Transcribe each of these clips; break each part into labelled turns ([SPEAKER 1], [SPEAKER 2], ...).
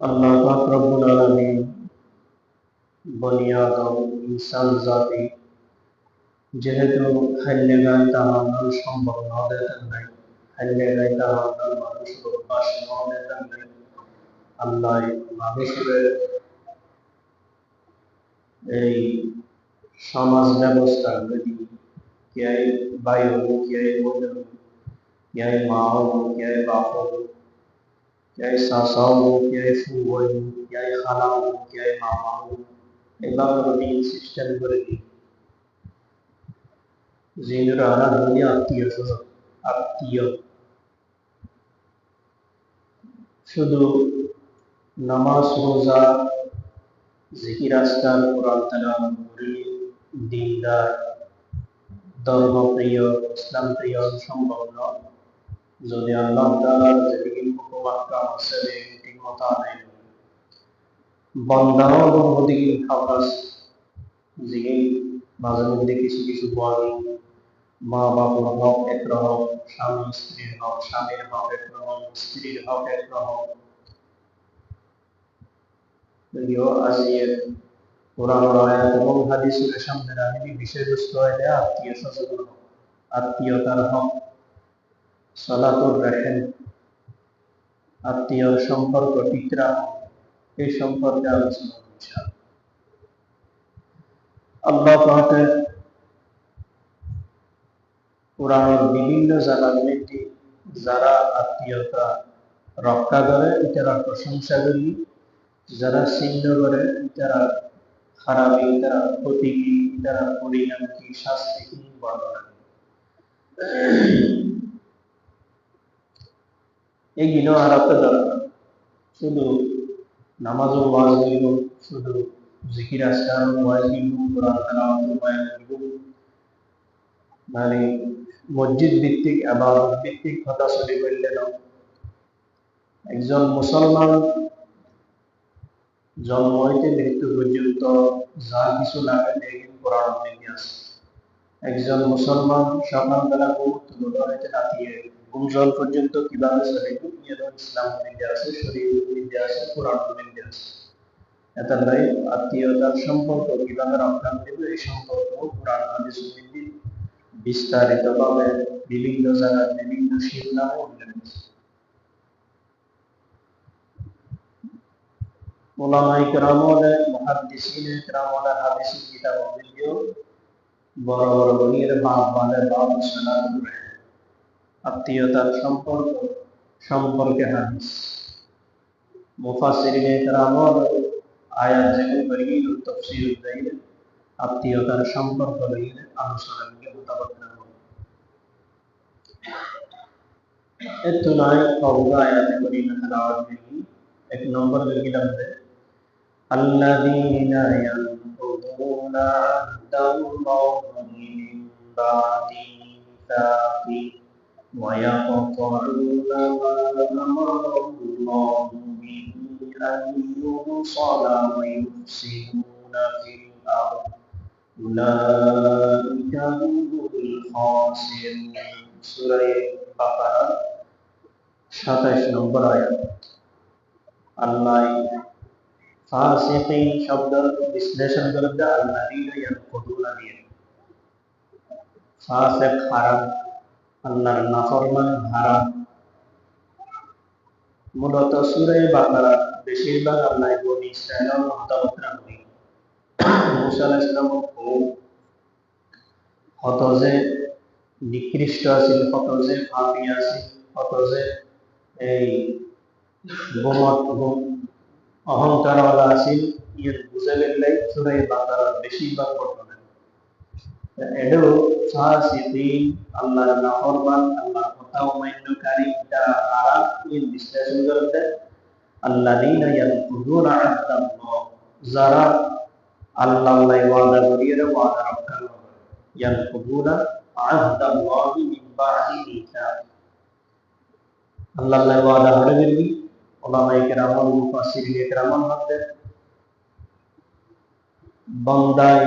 [SPEAKER 1] আল্লাহ রব্বুল আলামিন বনি আদম, ইনসান জাতি, যেহেতু হাইলে গায় তাহার সম্ভব নদের নাই। হাইলে গায় তাহার মানুষ অভ্যাস নদের নাই। আল্লাহ মানুষের এই সমাজ ব্যবস্থা যদি কে বায়ু কে মনে কে মা কে বাপ क्या কেউ সাসাও কেউ ফুবই কেউ খালাও কেউ মামাও এভাবে আমি সিস্টেম করে দিই জিনুর আনা হলে আত্মীয় স্বজন আত্মীয় শুধু নামাজ রোজা জিকির আজকাল কোরআন তালাম দিনদার ধর্মপ্রিয় ইসলাম প্রিয় সম্ভব নয় যদি আল্লাহ তালার জিকির আছে ঠিক মতো মধ্যে কিছু কিছু বলে মা বাবার হক একরকম স্বামী স্ত্রীর হক স্বামীর হক একরকম স্ত্রীর হক একরকম যদিও আজকের আত্মীয় স্বজন আত্মীয়তার হক সালাতুর রাখেন আত্মীয় সম্পর্ক টিকরা এই সম্পর্কে আলোচনা আল্লাহ পাকের কোরআনের বিভিন্ন জায়গাগুলিতে যারা আত্মীয়তা রক্ষা করে ইতারা প্রশংসা করি। যারা ছিন্ন করে ইতারা খারাপি তারা ক্ষতি কি তারা পরিণাম কি শাস্তি কি বর্ণনা হারাতে দরকার শুধু নামাজ ও শুধু জিকির ওয়াজ দিব, কোরআন তেলাওয়াত দিব। মানে মসজিদ ভিত্তিক, আবাদত ভিত্তিক কথা চলি করলে না। একজন মুসলমান জন্ম হইতে মৃত্যু পর্যন্ত যা কিছু লাগে কোরআন আছে একজন মুসলমান সকালবেলা তুলো হইতে রাতিয়ে গুঞ্জন পর্যন্ত কীভাবে চলে ইসলাম আছে, শরীর আছে, কোরআন আছে। এতালাই আত্মীয়তার সম্পর্ক কীভাবে রক্ষা করবে? এই সম্পর্ক কোরআন বিস্তারিতভাবে বিভিন্ন জায়গায় বিভিন্ন শিল নামে উল্লেখ ওলামাই কেরামলে মহাদিসিনে কেরামলে হাদিসের কিতাব বড় বড় গুণের বাপ বাঁধে বাপ আত্মীয়তার সম্পর্ক, সম্পর্কে হাদিস। মুফাসিরিনে আয়াত বেরিয়ে তফসির আত্মীয়তার সম্পর্ক রইলে আলোচনাকে এর তুলনায় এক নম্বর লিখিলাম যে الله من بعد ميثاقه ويقطعون ما أمر الله به أن يوصل ويفسدون في الأرض أولئك هم الخاسرون سورة বাকারা সাতাইশ নম্বর আয়াত আল্লাহ ফাসিকিন শব্দ বিশ্লেষণ করতে আল্লাযীনা ইয়ানকুদুনা দিয়ে ফাসিক হারাম, আল্লাহর নাফরমান হারাম। মূলত সূরা বেশিরভাগ আল্লাহ বনি হতাবতরা করি মুসা আলাইহিস সালাম হত যে নিকৃষ্ট আছিল হত যে আছিল হত যে এই গোমত অহংকারওয়ালা আছিল ইয়ের বুঝে গেলে সূরা বাকারা বেশিরভাগ ঘটনা এডো ফাসিকিন আল্লাহর নাফরমান, আল্লাহর কথা অমান্যকারী যারা তারা এই বিশ্লেষণ করতে আল্লাযীনা ইয়ানকুদুনা আহদাল্লাহ যারা আল্লাহ আল্লাহ ওয়াদা করিয়ে ওয়াদা রক্ষা করে। ইয়ানকুদুনা আহদাল্লাহ মিন বাদি মিসাক আল্লাহ আল্লাহ ওয়াদা হয়ে গেলি ওলামায়ে কেরাম মুফাসসিরিনে কেরাম মধ্যে বান্দায়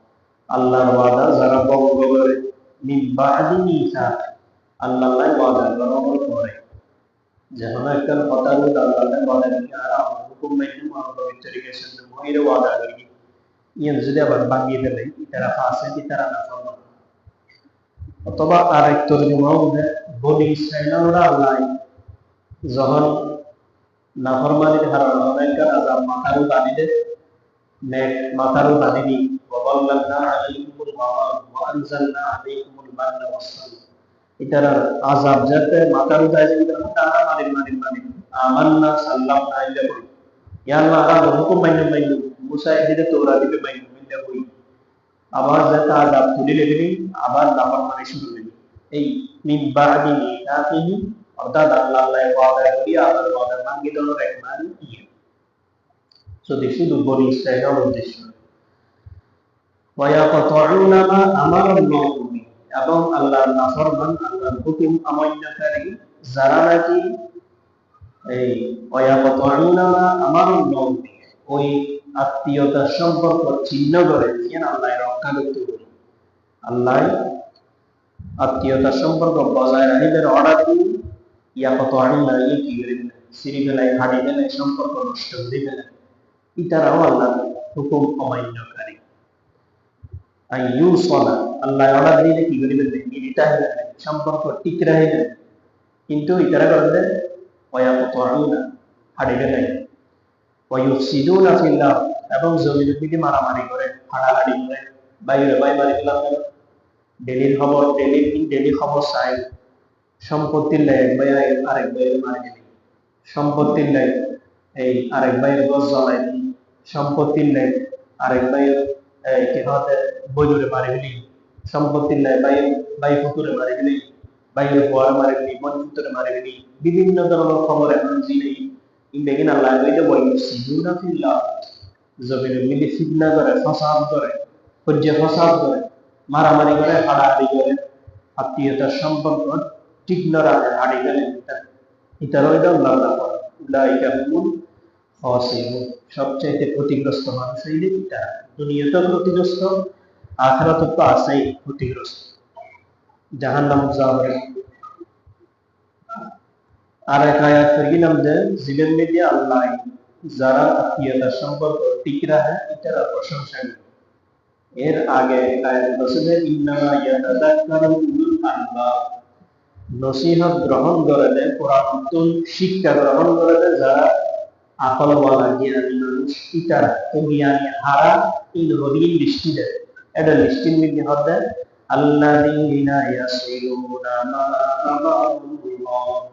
[SPEAKER 1] আল্লাহ মহির ওয়াদা করি ইয়ে যদি আবার বাগিয়ে ফেলে তারা ফাঁসে কি তারা না ফরমান অথবা আল্লাহ যখন নাফরমানির হারানো অনেকটা বানিয়ে নেক মাথারও বানিয়ে وظللنا عليكم الغمام وأنزلنا عليكم المن والسلوى এটার আজাব যাতে মাথার উঠায় যে এটার হাতে আরাম আরে মারে মারে আমার সাল্লাম না ইল্লা ইয়া আল্লাহ আরাম হুকুম মাইন মাইন। মুসা দিতে তোরা দিতে মাইন ইল্লা করি আবার যাতে আজাব তুলে লেবেনি আবার দাবার মানে শুরু হইবে এই মিন বাদি মিনাতিহি অর্থাৎ আল্লাহ আল্লাহ ওয়াদা করি আবার ওয়াদা মাঙ্গি দলের এক মারি যদি শুধু বলি ইসরায়েলের উদ্দেশ্য এবং আল্লাহর নাফরমান আল্লাহর হুকুম যারা নাকি এই আমার নবী ওই সম্পর্ক ছিন্ন করে আল্লাহ রক্ষা করতে পারি আল্লাহ সম্পর্ক বজায় রাখিবেন অর্ডার দিন ইয়া কত আনিনা ইয়ে কি সিঁড়ি ফেলায় হাঁড়ি ফেলায় সম্পর্ক নষ্ট ইতারাও আল্লাহ হুকুম অমান্যকারী আইয়ু সলা আল্লাহ অর্ডার দিলে কি করিবেন এটা সম্পর্ক ঠিক রাখে কিন্তু ইতারা করবে ওয়াকুতুনা হাড়িবে নাই ওয়ায়ুফসিদুনা ফিল আরদ এবং জমিনের দিকে মারামারি করে, হাড়াহাড়ি করে, বাইরে বাই মারি দিলাম ডেলির খবর ডেলি ডেলি খবর চাই। সম্পত্তির লাই এক ভাই আরেক ভাইয়ের মারি দিলি সম্পত্তির লাই এই আরেক ভাইয়ের গছ জ্বলাই সম্পত্তির লাই আরেক ভাইয়ের কি হতে বইজুরে মারি দিলি সম্পত্তির বাই ফুতুরে মারি দিলি বাইরে মারি ফুতুরে মারি দিলি বিভিন্ন ধরনের খবর এখন ইন্দেগিন আল্লাহ বই জমিনে মিলি ফিতনা করে ফসাদ করে হজ্জে ফসাদ করে মারামারি করে হাড়াহাড়ি করে আত্মীয়তার সম্পর্ক ঠিক না রাখে হাড়ি গেলে ইতার ওইটা আল্লাহ হুমুল খাসিরুন সবচাইতে ক্ষতিগ্রস্ত মানুষ হইলে ক্ষতিগ্রস্ত তো আছেই ক্ষতিগ্রস্ত। জাহান্নাম যাবে আর এক আয়াত করিলাম যে মিলিয়ে আল্লাহ, যারা আত্মীয়তার সম্পর্ক রাখে প্রশংসা এর আগে আয়াত ইন্নামা উলুল নসিহত গ্রহণ করে দেয় শিক্ষা গ্রহণ করে দেয় যারা আকলওয়ালা জ্ঞানী মানুষ ইতারা তো জ্ঞানী হারা ইন লিস্টি দেয় এটা লিস্টির মধ্যে হতে আল্লাযীনা ইয়াসিলুনা মা আমারুল্লাহু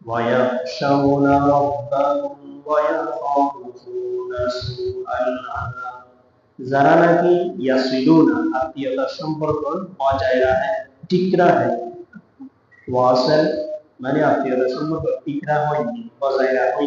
[SPEAKER 1] ওয়া ইয়াখশাউনা রাব্বাহুম ওয়া ইয়াখাফুনা যারা নাকি ইয়াসিলুনা আত্মীয়তার সম্পর্ক বজায় রাখে ঠিক রাখে ওয়াসল মানে আত্মীয়তার সম্পর্ক ঠিক রাখে বজায় রাখে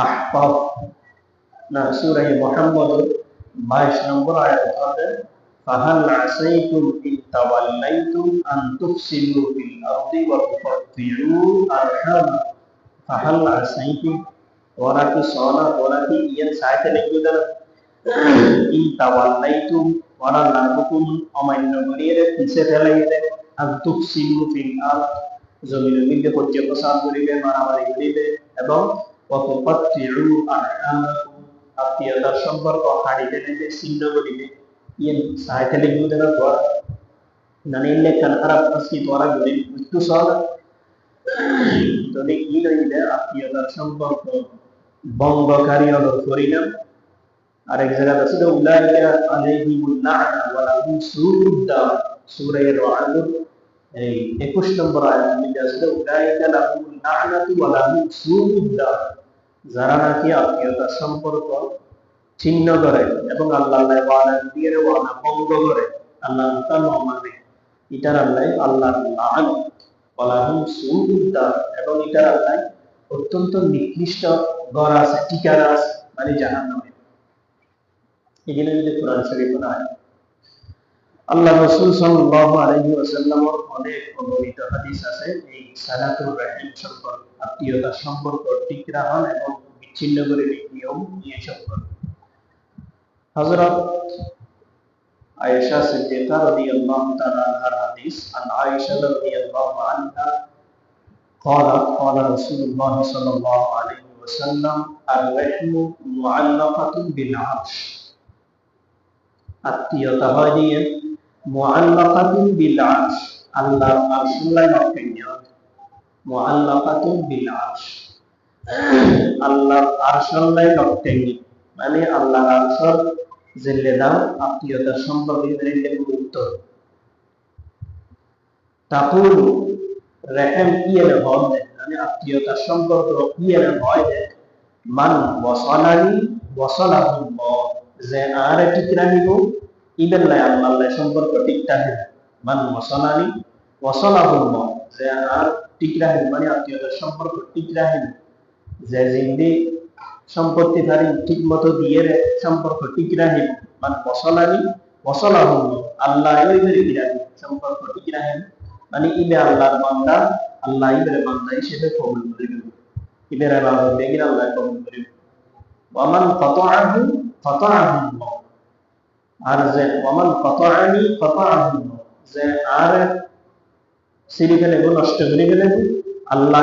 [SPEAKER 1] আহকাফ না, সূরায়ে মুহাম্মদ 22 নম্বর আয়াত হবে ফাহাল আসাইতুম ইন তাওয়াল্লাইতুম আন তুফসিদু ফিল আরদি ওয়া তুকাত্তিউ আরহাম। ফাহাল আসাইতুম ওরা কি সনা ওরা কি ইয়ান। সাইতে লিখবে দাদা ইন তাওয়াল্লাইতুম ওরা লাগুকুম অমান্য করিয়ে পিছে ফেলাইয়ে আর তুফসিলু ফিল আরদ। জমিনের মধ্যে পর্যপ্রসাদ করিবে মারামারি এবং অতপত্তিরু আরহামাকুম আত্মীয়তার সম্পর্ক হারিতে নেবে ছিন্ন করিবে। ইয়েন লিখবে দাদা তোরা নানিলে আর-রা'দ এই 21 নম্বর আয়াত সুউদ্দার যারা নাকি সম্পর্ক ছিন্ন করে এবং আল্লাহ আল্লাহ ওয়াদা দিয়ে ভঙ্গ করে, আল্লাহ মানে ইটার আল্লাহ আল্লাহ এবং ইটার আল্লাহ অত্যন্ত নিকৃষ্ট ঘর আছে, ঠিকানা আছে মানে জাহান্নামে। এগুলো যদি কোরআন শরীফ হয় আল্লাহ রাসূল সাল্লাল্লাহু আলাইহি ওয়াসাল্লামের অনেক অগণিত হাদিস আছে এই সালাতুর রাহিম সম্পর্ক আত্মীয়তার সম্পর্ক ঠিক রাখা এবং বিচ্ছিন্ন করে নিয়ম নিয়ে সম্পর্ক হযরত عائشة صديقة رضي الله تعالى عنها الحديث عن عائشة رضي الله عنها قالت قال رسول الله صلى الله عليه وسلم الرحم معلقة بالعرش আত্মীয়তা হয় দিয়ে মুআল্লাকাতুন বিল আরশ। আল্লাহর আরশুল্লাহ নকশিয়া মুআল্লাকাতুন বিল আরশ। আল্লাহর আরশুল্লাহ নকশিয়া মানে আল্লাহর আরশ জেলেদার আত্মীয়তার সম্পর্কে রেহেম দেয় মানে সম্পর্ক ভয় মান যে আর ঠিক রাখিব ইবেল্লাই আল্লাহ সম্পর্ক ঠিক রাখে মান বসলাহুম যে আর ঠিক রাখেন মানে সম্পর্ক ঠিক রাখেন যে জিন্দি সম্পত্তি ধারী ঠিক মতো দিয়ে সম্পর্ক ঠিক রাখি মানে আল্লাহ সম্পর্ক ঠিক রাখেন মানে ইবে আল্লাহর বান্দা, আল্লাহ ইবেরে বান্দা হিসেবে কবুল করিবে ইবের আল্লাহ বেগির আল্লাহ কবুল করিবে ওয়ামান কতআহু কতআহু আর যে কতআহু যে আর সিরি ফেলে নষ্ট করে ফেলে আল্লাহ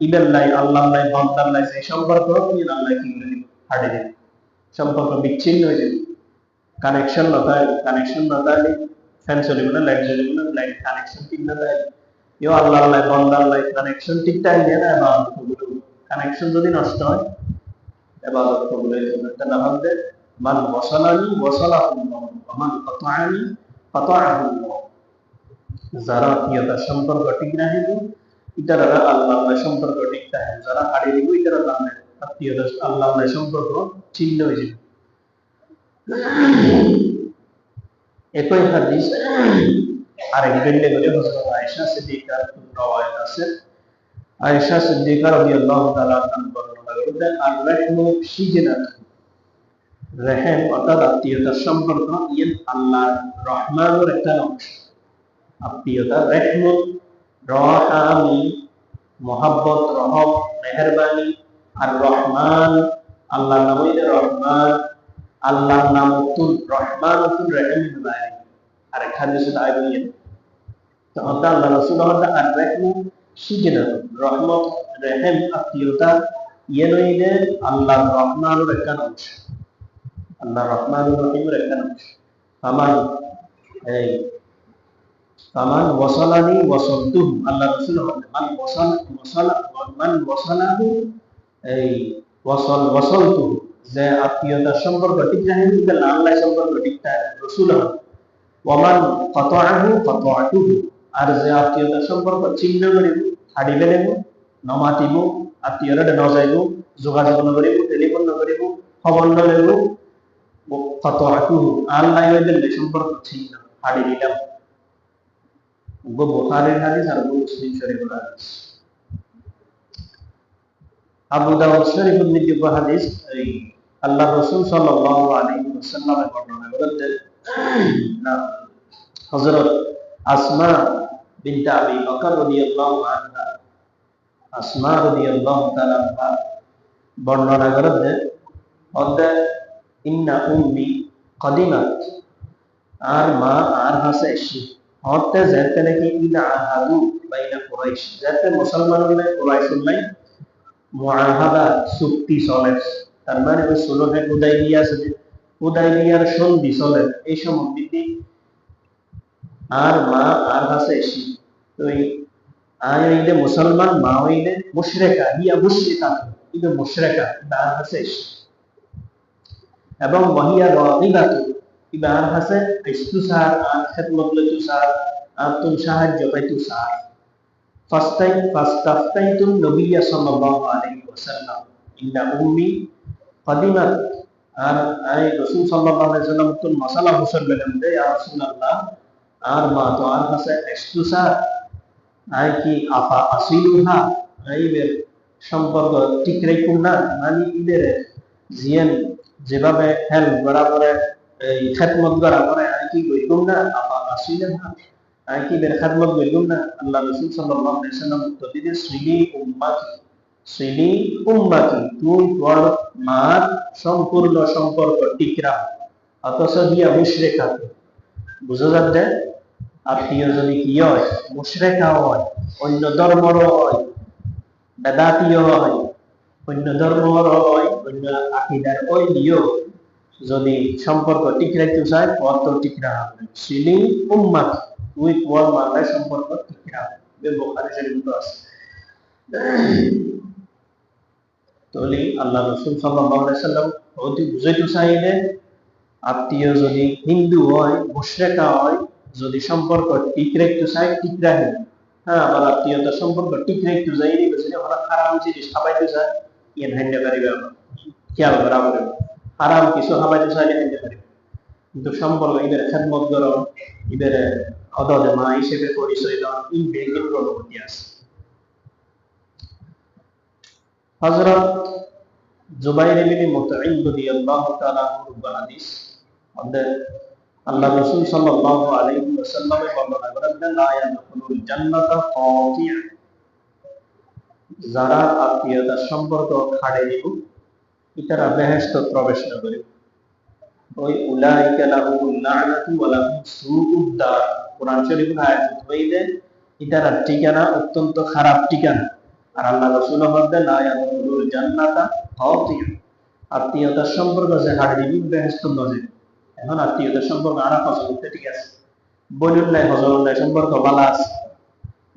[SPEAKER 1] ইবেল্লাই আল্লাহ বান্দাল্লাই যে সম্পর্ক ইয়ে আল্লাহ কি করে হাটে সম্পর্ক বিচ্ছিন্ন হয়ে যাবে। কানেকশন না কানেকশন না ফ্যান না লাইট চলিব না লাইট কানেকশন ঠিক না ইও আল্লাহ আল্লাহ বান্দাল্লাই কানেকশন ঠিক থাকে না এবাদত কবুল। কানেকশন যদি নষ্ট হয়, এবাদত কবুল যাবে। তা না ভাববে মান ওয়াসালানি ওয়াসালাহুল্লাহ মান কতআনি কতআহুল্লাহ যারা ইয়তা সম্পর্ক ঠিক রাখে ইতারা আল্লাহ সম্পর্ক ঠিক থাকে যারা হারিয়ে দিব ইতারা আল্লাহ আত্মীয়তা আল্লাহ সম্পর্ক ছিন্ন হয়ে যাবে। একই হাদিস আরেক আয়েশা সিদ্দিকার রওয়ায়াত আছে। আয়েশা সিদ্দিকা রাদিয়াল্লাহু তাআলা আনহা বর্ণনা করেন আর রাহমু সিজনাত রহম অর্থাৎ আত্মীয়তার সম্পর্ক, ইয়েন আল্লাহর রহমানের একটা অংশ। আত্মীয়তা, রহমত, রহামি, মোহাব্বত, রহম, মেহরবানি, আর রহমান আল্লাহ নামে রহমান আল্লাহ নাম তুল রহমান তুল রহম বাই আর এখানে শুধু আইবিয়ে তো আল্লাহ আল্লাহ রাসূল হদা আর রহম সিজনা রহমত, রহম, আত্মীয়তা ইয়ে আল্লাহ রহমানের একটা অংশ। আল্লাহ রহমানুর রহিমের একটা আমার এই ফামান ওয়াসালানি ওয়াসালতুহু আল্লাহ রাসূল মান ওয়াসাল ওয়াসাল, মান ওয়াসালাহু, এই ওয়াসাল, ওয়াসালতুহু। যে আত্মীয়তার সম্পর্ক ঠিক রাখেন কিন্তু আল্লাহ সম্পর্ক ঠিক রাসূল ওয়ামান কাতাআহু, কাতাআতুহু। আর যে আত্মীয়তার সম্পর্ক ছিন্ন করিব হারিবে নেব, নমাতিব, আত্মীয়রা ন যাইব যোগাযোগ নকরিব, টেলিফোন নকরিব, খবর নলেব দিলাম বুখারীর হাদিস আর মুসলিম শরীফের হাদিস আবু দাউদ শরীফের নিকট হাদিস এই আল্লাহ রাসূল সাল্লাল্লাহু আলাইহি ওয়াসাল্লামের বর্ণনা করেন হযরত আসমা বিনতে আবি বকর রাদিয়াল্লাহু আনহা আসমা রাদিয়াল্লাহু তাআলা বর্ণনা করেন অধ্যায় ইন্না উম্মি কদিমাত। আর মা আর হাসে এসি। হতে যেতে নাকি আহাদু কুরাইশ। যেতে মুসলমানদের কুরাইশ নাই মুআহাদা চুক্তি চলে। তার মানে ওই সুলহে হুদাইবিয়া আছে যে হুদাইবিয়ার সন্ধি চলে। এই সম্বন্ধিতি আর মা আর হাসে এসি। এই হইলে মুসলমান, মা হইলে মুশরেকা, হিয়া মুশরিকা। মুশরেকা হাসে এসি। এবং মহিয়া রাগিবাতু ইবা আর হাসে ইস্তুসার আর খেদমত লইতুসার আর তুম সাহায্য পাইতুসার ফাস্তাই ফাস্তাফতাইতুন নবিয়্যা সাল্লাল্লাহু আলাইহি ওয়াসাল্লাম। ইন্না উম্মি কাদিমাত, আর আই রাসূল সাল্লাল্লাহু আলাইহি ওয়াসাল্লাম তুন মাসালা হুসল বলেন যে ইয়া রাসূলুল্লাহ। আর মা তো আর হাসে ইস্তুসার আই কি আফা আসিলুহা আইবের সম্পর্ক ঠিক রাখুন না? মানে ইদের জিয়ান যেভাবে হেল্প করা করে, এই খেদমত করে আর কি কইকুম না আপা আসিলেন না। আর কি বের খেদমত কইকুম না আল্লাহ রাসূল সাল্লাল্লাহু আলাইহি সাল্লাম উত্তর দিতে শ্রীলি উম্মাতি শ্রীলি উম্মাতি তুই তোর মার সম্পূর্ণ সম্পর্ক ঠিক রাখ, অথচ হিয়া মুশরিকা বুঝা যাচ্ছে? আত্মীয় যদি কি হয়? মুশরেকা হয়, অন্য ধর্মর হয় বেদাতীয় হয়, অন্য ধর্মর হয়। আকিদার ওই নিয়েও যদি সম্পর্ক ঠিক রাখতে চায়, পথ তো ঠিক রাখবে সিলি উম্মাত তুই তোর মাথায় সম্পর্ক ঠিক রাখবে বোখারি শরীফ আছে। তাহলে আল্লাহ রসুল সাল্লাল্লাহু আলাইহি সাল্লাম অতি বুঝাইতে চাইলে, আত্মীয় যদি হিন্দু হয়, মুশরিকা হয়, যদি সম্পর্ক ঠিক রাখতে চায়, ঠিক রাখে। হ্যাঁ আবার আত্মীয়তার সম্পর্ক ঠিক রাখতে চাই যদি আমরা খারাপ জিনিস, খাবাইতে চায়। ইয়ে হাইন্ডা পারিবে আমরা খেয়াল করা কিছু চাইলে পারিবে কিন্তু সম্পর্ক খেদমত মা হিসেবে পরিচয় এই অনুমতি আছে। হযরত জুবাইর রাদিয়াল্লাহু তাআলা আনহু আমাদের আল্লাহ রাসূল সাল্লাল্লাহু আলাইহি ওয়াসাল্লামে বর্ণনা করেন, লা ইয়াদখুলুল জান্নাতা যারা আত্মীয়তার সম্পর্ক খাড়ে দিব ইতারা বেহেশত প্রবেশ করে। ওই উলাইকা লাহুমুল লা'নাতু ওয়া লাহুম সুউদ দার কোরআন শরীফের আয়াত হইলে ইতারা ঠিকানা অত্যন্ত খারাপ ঠিকানা। আর আল্লাহ রাসূল বলেন লা ইয়াদখুলুল জান্নাতা কাতিয়া। আত্মীয়তার সম্পর্ক যে হাড়ে দিবি বেহেশত নজে এখন আত্মীয়তার সম্পর্ক আর ফসল ঠিক আছে। বইনুল নাই হজর নাই সম্পর্ক বালা আছে।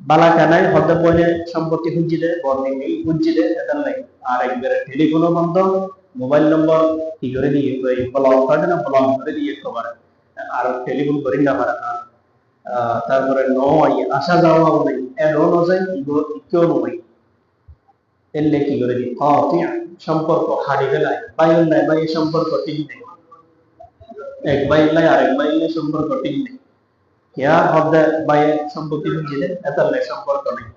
[SPEAKER 1] বালা কানাই হতে বইনে সম্পত্তি হুঁজি দে বর্ণি নেই হুঁজি দে এটার নাই। আর একবারে টেলিফোনও বন্ধ মোবাইল নম্বর কি করে দিয়ে, ওই ব্লক করে না ব্লক করে দিয়ে খবর। আর টেলিফোন করি না পারে না। তারপরে নয়, আসা যাওয়াও নেই এনও নজাই কেউ নয় এলে কি করে দিই সম্পর্ক হারিয়ে ফেলায় বাইর নাই বাই সম্পর্ক ঠিক নেই। এক বাইলাই আর এক বাইলে সম্পর্ক ঠিক নেই। ইয়া হদ্দা বায়ে সম্পত্তি বুঝিলেন এতাল্লাই সম্পর্ক নেই,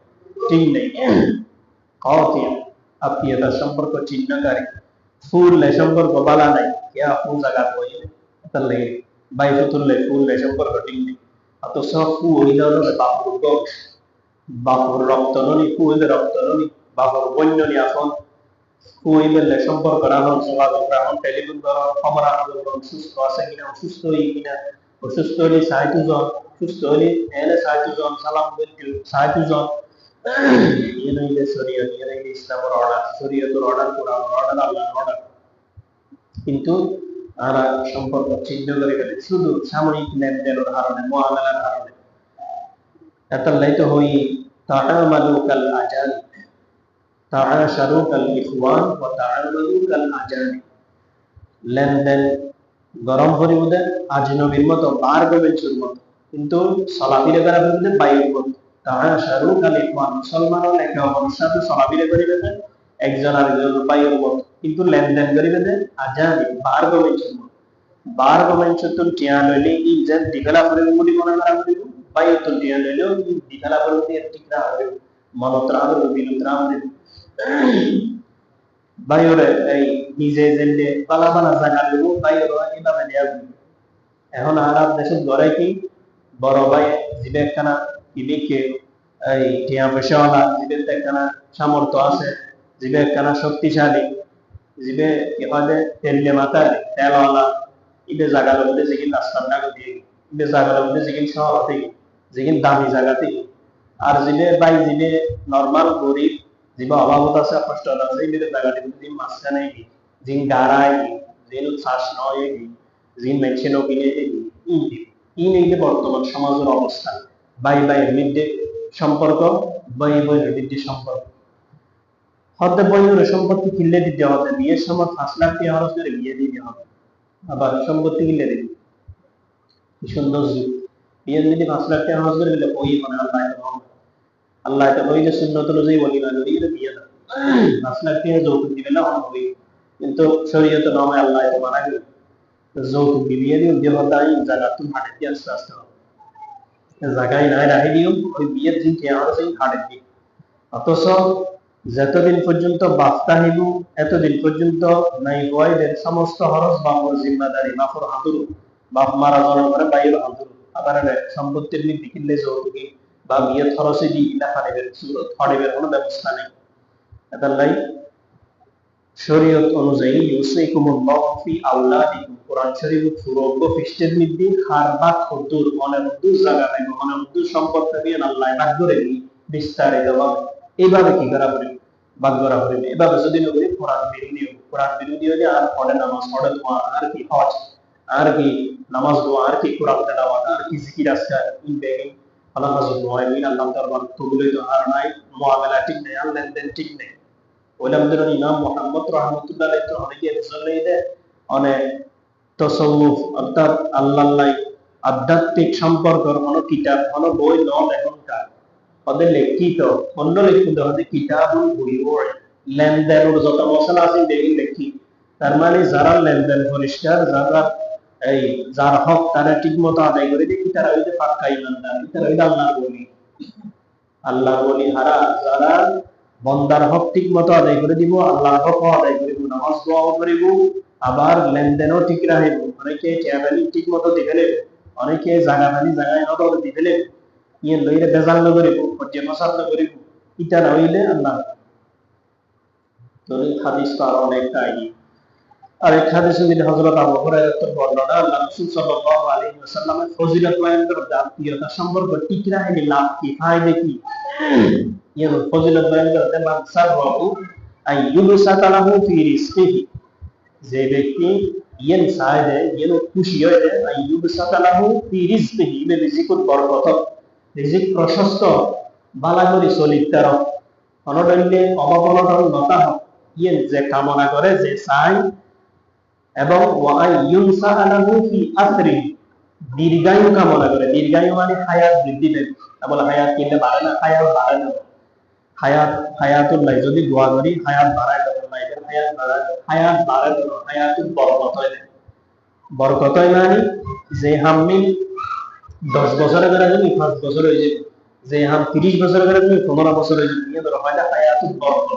[SPEAKER 1] ঠিক নেই। কতিয়া আত্মীয়তা সম্পর্ক চিহ্নকারী ফুল লাই সম্পর্ক বালা নাই। ইয়া ফুল জাগাত হইলে এতাল্লাই বাই ফুতুল্লাই ফুল লাই সম্পর্ক ঠিক নেই। অথচ ফু হইলে হলো বাপুর গক বাপুর রক্ত ননি ফু হইলে রক্ত ননি, বাপুর বন্য নি এখন কুইবেলে সম্পর্ক রাখুন যোগাযোগ রাখুন টেলিফোন করা খবর আনন্দ সুস্থ আছে কিনা, অসুস্থ হই কিনা অসুস্থ হলে সাহায্য সুস্থ হলে এলে সাহায্য জন সালাম কিন্তু তারা সম্পর্ক ছিন্ন করে ফেলে। শুধু সাময়িক লেনদেনের কারণে মোয়ামেলার কারণে। এতলাই তো হই মালু কাল আজাল তাআশারু কাল ইখওয়ান ওয়া তাআমালু কাল আজাল লেনদেন গরম পরিবদে আজনবীর মতো বার গবেঞ্চুর মতো। কিন্তু সলাপিরে করা পরিবদে বায়ুর মতো তাহা শাহরুখ আল মুসলমান একে অপরের সাথে সলাপিরে করিবে না একজন আরেকজন বায়ুর মতো কিন্তু লেনদেন করিবে না আজানি বার গবেঞ্চুর মতো। বার গবেঞ্চুর তুন টিয়া লইলে ই যে ডিভেলপারের মুড়ি মনে করা করিব বায়ু তুন টিয়া লইলেও ডিভেলপার দিয়ে বায়ুরে এই নিজে যেতে পালা পালা জায়গা দেবো দেওয়া এখন আরব দেশের কি? বড় ভাই একখানা ইদিকে এই টিয়া একখানা সামর্থ্য আছে জীবে একখানা শক্তিশালী, জিবে কি হয় তেলে মাথা তেলওয়ালা ইবে জায়গা মধ্যে যেগিন রাস্তার নাগো দিয়ে ইবে জায়গার মধ্যে যেগিন শহর থেকে যেগিন দামি জায়গা থেকে। আর জিবে বাই জিবে নর্মাল গরিব জিবা অভাবত আছে কষ্ট আছে ইবে জায়গাটি জিম মাঝখানে জিন গাড়াই জিন শ্বাস নয় জিন মেছে নকিনে ইন ইন এই যে বর্তমান সমাজের অবস্থা বাই বাইয়ের মধ্যে সম্পর্ক বাই বইয়ের মধ্যে সম্পর্ক হতে বইয়ের সম্পত্তি কিনলে দিতে হবে বিয়ের সময় পাঁচ লাখ টাকা খরচ করে বিয়ে দিতে হবে আবার সম্পত্তি কিনলে দিবি কি সুন্দর যুগ। বিয়ে যদি পাঁচ লাখ টাকা খরচ করে দিলে ওই মানে হবে আল্লাহ এটা ওই যে সুন্নত অনুযায়ী বলি না যদি এটা বিয়ে না লাখ টাকা যৌতুক দিবে না হবে কিন্তু শরীয়তে নয় আল্লাহ এটা মানা গেল যৌতুক বিয়ে দিও দেহতাই জায়গা তুমি হাটে দিয়ে আস্তে আস্তে জায়গায় নাই রাখি দিও, ওই বিয়ের দিন কে আমার সেই হাটে দিই অথচ যতদিন পর্যন্ত বাফতা নিব, এতদিন পর্যন্ত নাই ওয়াইদের সমস্ত হরস বাপর জিম্মাদারি, বাপর হাতুরু বাপ মারা যাওয়ার পরে বাইর হাতুরু আবার সম্পত্তির কিনলে যৌতুকি বা বিয়ে খরচে দিয়ে কিনা ফাড়িবের ফাড়িবের কোনো ব্যবস্থা নেই। এটার লাই শরীয়ত অনুযায়ী ইউসাইকুমুল্লাহ ফি কোরআন শরীফ মধ্যে জায়গা সম্পদ আল্লাহ ভাগ কি করা হবে? ভাগ করা এভাবে যদি নবী কোরআন বিরোধী কোরআন বিরোধী হলে আর পড়ে নামাজ পড়ে আর কি আর কি নামাজ দোয়া? আর কি কোরআন আর কি জিকির ইন বেগিং আল্লাহ আল্লাহ তো আর নাই ঠিক নেই লেনদেন ঠিক নেই। ইমাম মোহাম্মদ রহমতুল্লাহ অনেকে দেয়, অনেক তসৌফ অর্থাৎ আল্লাহ আধ্যাত্মিক সম্পর্কর কোনো কিতাব কোনো বই ন এখনকার ওদের লিখিত, অন্য লিখিত হতে কিতাব বই যত মশলা আছে দেখি লিখি। তার মানে যারা লেনদেন পরিষ্কার, যারা এই যার হক তারা ঠিক মতো আদায় করে দেখি তারা ওই যে পাক্কা ইমানদার তারা ওই আল্লাহর বলি। আল্লাহর বলি হারা, যারা বন্দার হক ঠিক মতো আদায় করে দিব, আল্লাহর হক আদায় করিব নামাজ দোয়াও করিব আবার লেনদেনও ঠিক রাখিব অনেকে ট্যাবালি ঠিক মতো দিবে অনেকে জায়গা বানি জায়গায় নতো দিবে ইয়ে লইরে বেজাল নগরিব হজ্জে মসাল নগরিব ইটা না হইলে আল্লাহ। তো এই হাদিস তো আরও অনেকটা আগে। আর এক হাদিসে হযরত আবু হুরায়রা বর্ণনা রাসূল সাল্লাল্লাহু আলাইহি ওয়াসাল্লামের সম্পর্ক লাভ কি, ফায়দা কি? ইয়ার ফজিলত বয়ান করতে মান সাররাহু আই ইউবসাতা লাহু ফি রিজকিহি যে ব্যক্তি ইয়েন সাহেদে ইয়েন খুশি ফি রিজিকুল বরকত রিজিক প্রশস্ত নতা ইয়েন যে কামনা করে, যে চাই এবং দীর্ঘায়ু কামনা করে। দীর্ঘায়ু মানে হায়াত বৃদ্ধি দেবে বলে হায়াত কিনলে বাড়ে না? হায়াত বাড়ে না। হায়াত, হায়াতুল্লাহ, যদি দোয়া করি, হায়াত বাড়ায় হায়াত বাড়ায়, হায়াত বাড়ে দেবো হায়াতুল বরকত হয়। বরকত হয় মানে যে হাম্মি দশ বছরের করে যদি পাঁচ বছর হয়ে যাবে যে হাম তিরিশ বছরের করে যদি পনেরো বছর হয়ে যাবে ধরো হয় হায়াতুল বরকত।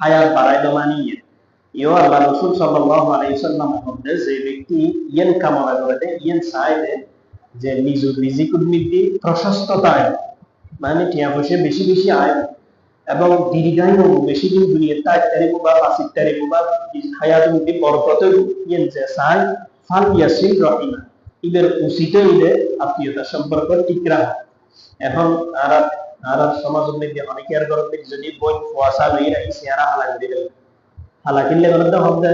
[SPEAKER 1] হায়াত বাড়ায় দেওয়া নিয়ে ইও আল্লাহ রসুল সাল্লাল্লাহু আলাইহি সাল্লামের মধ্যে যে ব্যক্তি করে দেয় চায় যে প্রশস্ততায় মানে টিয়া পয়সা বেশি বেশি আয় এবং দীর্ঘায়ু বেশি দিন দুনিয়ার তাই তারিখ বা বাসিক তারিখ বা হায়াত মুক্তি বরকত ইয়েন যে চায় ফাল ইয়াসিল রহিমা ইদের উচিত ইদের আত্মীয়তা সম্পর্ক ঠিক রাখা এখন আর আর যদি বই করে হালা কিনলে গরম তো হবে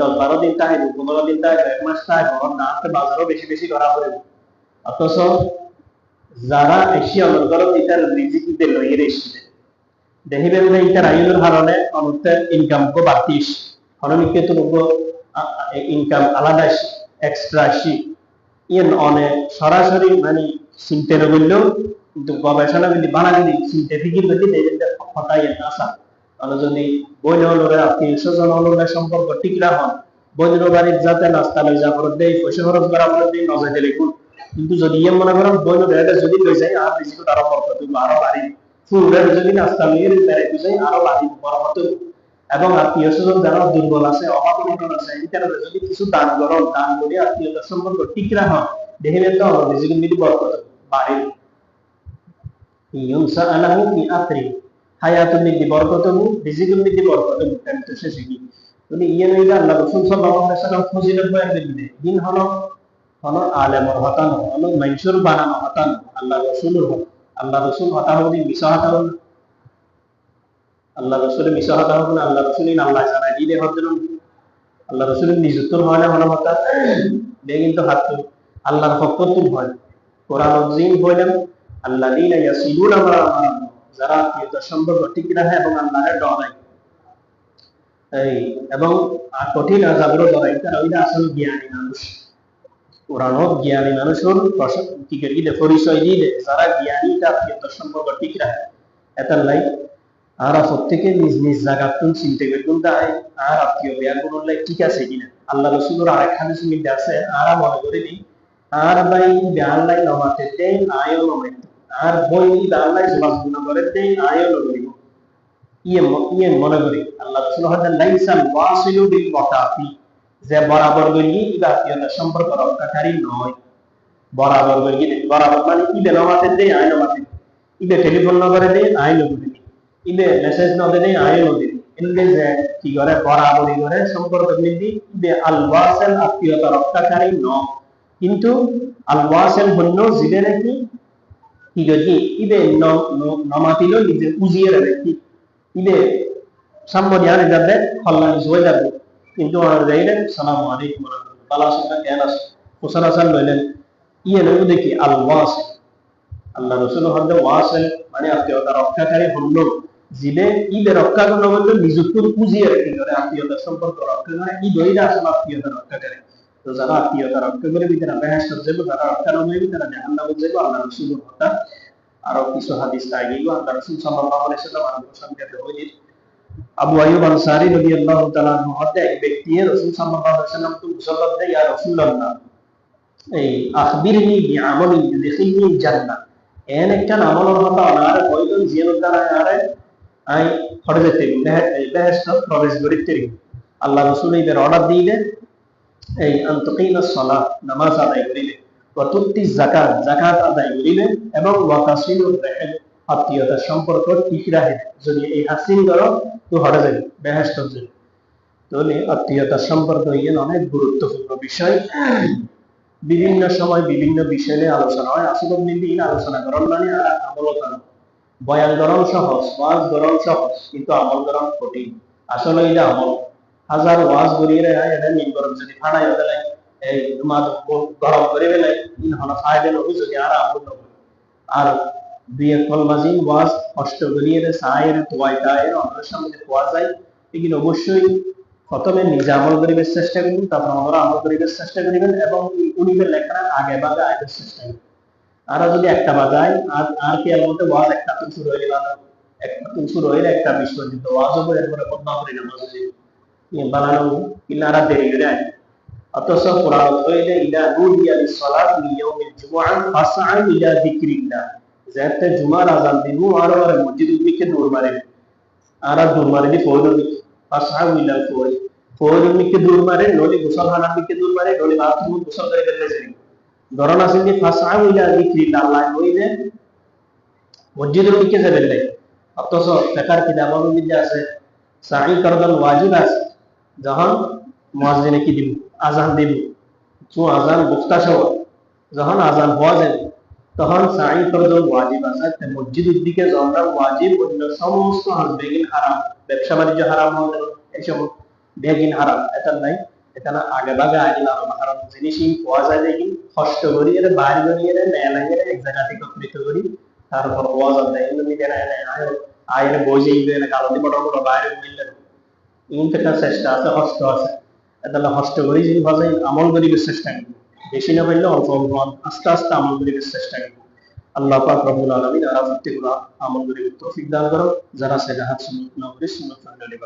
[SPEAKER 1] দশ বারো দিন তাই পনেরো দিন তাই এক মাস তাই গরম না আসতে বাজারও বেশি বেশি করা পড়ে অথচ যারা এশিয়া অনুগরম ইটার রিজিকিতে লইয়ে এসেছে। দেখিবেন যে ইটার আয়ুর হারণে অনুত্তের ইনকাম কো বাতিস অনমিকে তো ইনকাম আলাদা এক্সট্রা শি ইয়েন অনেক সরাসরি মানে চিনতে নগরলেও কিন্তু গবেষণা যদি বানা যদি চিনতে ফিকির যদি দেখবেন হতাই আসা। তাহলে যদি বইন লোকের আত্মীয় স্বজন লোকের সম্পর্ক ঠিক রাখুন বইন বাড়ির যাতে নাস্তা লই যা খরচ দেয় পয়সা খরচ করা খরচ দেয় নজর দিলে কিন্তু যদি ইয়ে মনে করেন বইন বেড়াতে যদি লই যায় আর বেশি করে আরও বরকত হইব আরও বাড়ি ফুলের যদি নাস্তা লইয়ে বেড়াইতে যাই আরও বাড়ি হইব এবং আত্মীয় স্বজন যারা দুর্বল আছে অভাব অনটন আছে ইত্যাদি যদি কিছু দান করুন দান করে আত্মীয়তার সম্পর্ক ঠিক রাখুন দেখবেন তো আমার বেশি কিন্তু বরকত বাড়ি ইউনসা আলাহু ফি আখরি তো কি ইয়ে আল্লাহ রসুল সাল্লাল্লাহু আলাইহি ওয়াসাল্লাম ফজিলত বয়ান দিলেন দিন। হলো হলো হতানো, হলো বানানো হতানো, আল্লাহ রসুলের হত আল্লাহ রসুল হতা আল্লাহ আল্লাহ রসুলের হয় হলো হতা দিয়ে কিন্তু হাত আল্লাহর হয় কোরআন জিম হইলেন, আল্লাহ ইয়াসিলুন আমরা যারা আত্মীয়তা সম্পর্ক ঠিক রাখে এবং আল্লাহর ডরায় এই, এবং আর কঠিন আজাবেরও ডরাই তারা ওইটা আসল জ্ঞানী মানুষ। কোরআনও জ্ঞানী মানুষের কি করি দিলে পরিচয় দিলে যারা জ্ঞানী তার আত্মীয়তা সম্পর্ক ঠিক রাখে এটার লাই আর প্রত্যেকে নিজ নিজ জায়গাতুন চিন্তা করতুন তাই আর আত্মীয় বিয়ার গুণ ঠিক আছে কিনা। আল্লাহ রসুলের আরেক হাদিস মধ্যে আছে, আর মনে করে দিই আর ভাই বেআল্লাই নমাতে দেই আয়ও নমাই। আর বই বেআল্লাই জবাব গুণ করে আয়ও নমাইব ইয়ে ইয়ে মনে করি। আল্লাহ রসুল হতেন লাইসাল ওয়াসিলু বিল যে বরাবর সম্পর্ক রক্ষাকারী নয়। বরাবর বরাবর মানে দেই টেলিফোন নম্বরে দেই মেসেজ নদে দেই যে কি করে? বরাবরি করে সম্পর্ক বৃদ্ধি। ইবে আল ওয়াসিল আত্মীয়তা রক্ষাকারী নয়। কিন্তু আল ওয়াসিল হন্য জিলে নাকি করি ইবে ন- ন- নমাতিলো নিজে উজিয়ে রাখি ইবে সাম্মনে আনে যাবে কল্যাণ হয়ে যাবে। কিন্তু আর যাইলেন সালাম আলাইকুম সঙ্গে জ্ঞান আছে? হোসেন হাসান লইলেন ইয়ে নয় দেখি আল ওয়াসিল আল্লাহ রসুল হদ্দে ওয়াসিল মানে আত্মীয়তা রক্ষাকারী হন্য জিলে ইবে রক্ষা করল বলল নিজকে পুজিয়ে রেখে করে আত্মীয়তার সম্পর্ক রক্ষা করে ই দইটা আসলে আত্মীয়তা রক্ষাকারী যারা আত্মীয়তা রক্ষা করে তারা বেহেস যাবে যারা রক্ষা না করবে তারা জাহান্নাম যাবে আল্লাহ রসুলের কথা আরও কিছু হাদিস আগে আল্লাহ রসুল সাল্লাল্লাহু আলাইহি সাল্লাম আর সংক্ষেপে হইল আবু আইয়ুব আনসারী রাদিয়াল্লাহু তাআলা হতে এক ব্যক্তি রাসূল সাল্লাল্লাহু আলাইহি ওয়াসাল্লাম তো মুসাল্লাত দেয়, ইয়া রাসূলুল্লাহ, এই আখবিরনি বিআমালি ইউদখিলনি জান্নাহ। এন একটা আমলের কথা আনার কয়জন জিয়ারত দ্বারা আরে আই হড়ে যেতে প্রবেশ করিতে আল্লাহ রাসূল এর অর্ডার দিলে এই আন্তকিনা সালাত নামাজ আদায় করিলে। ওয়াতুতি যাকাত যাকাত আদায় করিলে এবং ওয়াতাসিলুর রাহিম আত্মীয়তার সম্পর্ক ঠিক রাখে যদি এই হাসিল করো তো হরে যাবে বেহেস্ত যাবে তাহলে আত্মীয়তার সম্পর্ক ইয়ে অনেক গুরুত্বপূর্ণ বিষয়। বিভিন্ন সময় বিভিন্ন বিষয় নিয়ে আলোচনা হয়। আসলে দিন আলোচনা করার মানে আর আমল করা। বয়ান গরম সহজ, ওয়াজ গরম সহজ, কিন্তু আমল গরম কঠিন। আসলে এটা আমল। হাজার ওয়াজ গড়িয়ে রে এটা মিন গরম যদি ফাড়াই হতে লাই এই মাদ গরম করে বেলাই ইন হনা ফায়দা নবি যদি আর নবি আর দুই এক কলমাজিন ওয়াজ কষ্ট করিয়ে রে সায়ের তোয়াইতায় আমাদের সামনে পাওয়া যায়। এগুলো অবশ্যই প্রথমে নিজে আমল করিবার চেষ্টা করবেন তারপর আমরা আমল করিবার চেষ্টা করিবেন এবং উনিদের লেখা, আগে বাগে আগে চেষ্টা করবেন আর যদি একটা বাজায়, আর আর কি এর মধ্যে ওয়াজ একটা শুরু হয়ে গেল একটা শুরু হয়ে একটা বিশ পর্যন্ত ওয়াজ হবে এরপরে করে নামাজ বানানো কিনারা দেরি করে আয় অথচ কোরআন হইলে ইলা নুদিয়া লিসসালাত মিন ইয়াউমিল জুমআ ফাসআ ইলা যিকরিল্লাহ যাতে জুমার আযান দিবু আর আর মসজিদের দিকে দৌড় মারে আর আর দৌড় মারে দিকে ফাসআ ইলা ফৌর ফৌরের দিকে দৌড় মারে নলি মুসলমানের দিকে দৌড় মারে নলি বাথরুম গোসল করে গেলে যাই ধরন আছে যে ফাসআ ইলা যিকরিল্লাহ আল্লাহ হইলে মসজিদের দিকে যাবেন নাই অথচ ফেকার কিতাবের মধ্যে আছে সাই করদন ওয়াজিব আছে যখন মুয়াজ্জিনে কি দিব? আজান দিব। চু আজান গুফতা সহ, যখন আজান হওয়া যাবে তখন সাই করদন ওয়াজিব আছে, তে মসজিদের দিকে যাওয়া ওয়াজিব, অন্য সমস্ত বেগিন হারাম, ব্যবসা বাণিজ্য হারাম হবে এইসব বেগিন হারাম। এটা নাই, এটা না আগে ভাগে আগে না হারাম। জিনিসই পাওয়া যায় দেখি, কষ্ট করি, এর বাইরে করি এর নেয় লাগে এক জায়গা থেকে একত্রিত করি, তারপর ওয়াজ দেয়। এগুলো মিটে নেয় নেয় আয়ের বই যেই কালো দিব বাইরে মিললে ইনটা চেষ্টা আছে হস্ত আছে। তাহলে হস্ত করি যদি ভাবে আমল গরিবের চেষ্টা করি। বেশি না পারলে অল্প অল্প আস্তে আস্তে আমল গরিবের চেষ্টা করি। আল্লাহ পাক রব্বুল আলামিন আর প্রত্যেকগুলো আমল গরিবের তৌফিক দান করো যারা সেটা হাত সুন্নত না করে সুন্নত ফাইনালি